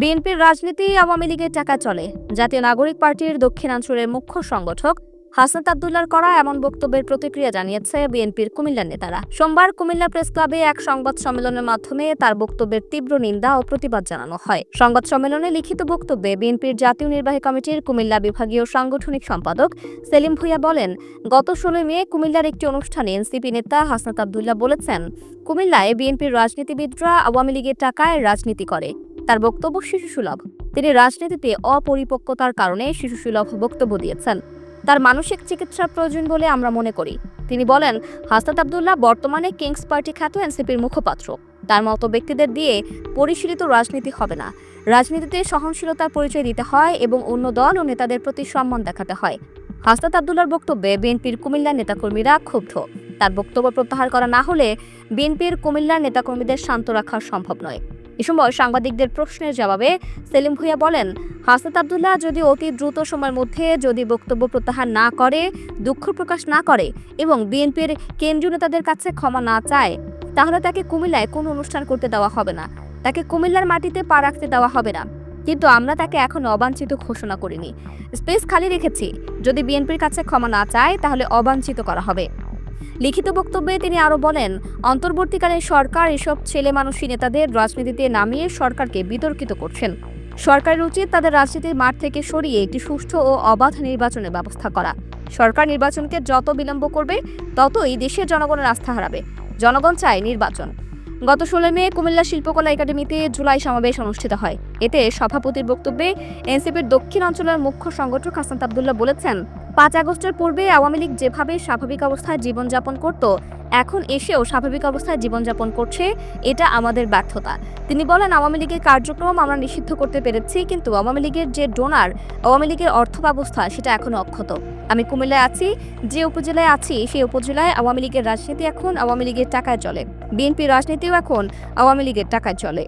বিএনপির রাজনীতি আওয়ামী লীগের টাকা চলে। জাতীয় নাগরিক পার্টির দক্ষিণাঞ্চলের মুখ্য সংগঠক হাসনাত আবদুল্লার করা এমন বক্তব্যের প্রতিক্রিয়া জানিয়েছে বিএনপির কুমিল্লার নেতারা। সোমবার কুমিল্লা প্রেস ক্লাবে এক সংবাদ সম্মেলনের মাধ্যমে তার বক্তব্যের তীব্র নিন্দা ও প্রতিবাদ জানানো হয়। সংবাদ সম্মেলনে লিখিত বক্তব্যে বিএনপির জাতীয় নির্বাহী কমিটির কুমিল্লা বিভাগীয় সাংগঠনিক সম্পাদক সেলিম ভুইয়া বলেন, গত ষোলোই মে কুমিল্লার একটি অনুষ্ঠানে এনসিপি নেতা হাসনাত আবদুল্লাহ বলেছেন, কুমিল্লায় বিএনপির রাজনীতিবিদরা আওয়ামী লীগের টাকায় রাজনীতি করে। তার বক্তব্য শিশুসুলভ। তিনি রাজনীতিতে অপরিপক্কতার কারণে শিশুসুলভ বক্তব্য দিয়েছেন। তার মানসিক চিকিৎসার প্রয়োজন বলে আমরা মনে করি। তিনি বলেন, হাসনাত আবদুল্লাহ বর্তমানে কিংস পার্টি খ্যাত এনসিপির মুখপাত্র। তার মতো ব্যক্তিদের দিয়ে পরিশীলিত রাজনীতি হবে না। রাজনীতিতে সহনশীলতার পরিচয় দিতে হয় এবং অন্য দল ও নেতাদের প্রতি সম্মান দেখাতে হয়। হাসনাত আবদুল্লার বক্তব্যে বিএনপির কুমিল্লার নেতাকর্মীরা ক্ষুব্ধ। তার বক্তব্য প্রত্যাহার করা না হলে বিএনপির কুমিল্লার নেতাকর্মীদের শান্ত রাখা সম্ভব নয়। এ সময় সাংবাদিকদের প্রশ্নের জবাবে সেলিম ভুইয়া বলেন, হাসনাত আবদুল্লাহ যদি অতি দ্রুত সময়ের মধ্যে যদি বক্তব্য প্রত্যাহার না করে, দুঃখ প্রকাশ না করে এবং বিএনপির কেন্দ্রীয় নেতাদের কাছে ক্ষমা না চায়, তাহলে তাকে কুমিল্লায় কোনো অনুষ্ঠান করতে দেওয়া হবে না। তাকে কুমিল্লার মাটিতে পা রাখতে দেওয়া হবে না। কিন্তু আমরা তাকে এখন অবাঞ্ছিত ঘোষণা করিনি। স্পেস খালি রেখেছি। যদি বিএনপির কাছে ক্ষমা না চায়, তাহলে অবাঞ্ছিত করা হবে। লিখিত বক্তব্যে তিনি আরও বলেন অন্তর্বর্তীকালীন সরকার এসব ছেলে মানুষী নেতাদের রাজনীতিতে নামিয়ে সরকারকে বিতর্কিত করছেন। সরকারের উচিত তাদের রাজনীতির মাঠ থেকে সরিয়ে একটি সুষ্ঠু ও অবাধ নির্বাচনের ব্যবস্থা করা। সরকার নির্বাচনকে যত বিলম্ব করবে, ততই দেশের জনগণের আস্থা হারাবে। জনগণ চায় নির্বাচন। গত ষোলো মে কুমিল্লা শিল্পকলা একাডেমিতে জুলাই সমাবেশ অনুষ্ঠিত হয়। এতে সভাপতির বক্তব্যে এনসিপির দক্ষিণ অঞ্চলের মুখ্য সংগঠক হাসান আবদুল্লাহ বলেছেন পাঁচ আগস্টের পূর্বে আওয়ামী লীগ যেভাবে স্বাভাবিক অবস্থায় জীবনযাপন করত, এখন এসেও স্বাভাবিক অবস্থায় জীবনযাপন করছে, এটা আমাদের ব্যর্থতা। তিনি বলেন, আওয়ামী লীগের কার্যক্রম আমরা নিষিদ্ধ করতে পেরেছি, কিন্তু আওয়ামী লীগের যে ডোনার, আওয়ামী লীগের অর্থ ব্যবস্থা সেটা এখনও অক্ষত। আমি কুমিল্লায় আছি, যে উপজেলায় আছি, সেই উপজেলায় আওয়ামী লীগের রাজনীতি এখন আওয়ামী লীগের টাকায় চলে। বিএনপি রাজনীতিও এখন আওয়ামী লীগের টাকায় চলে।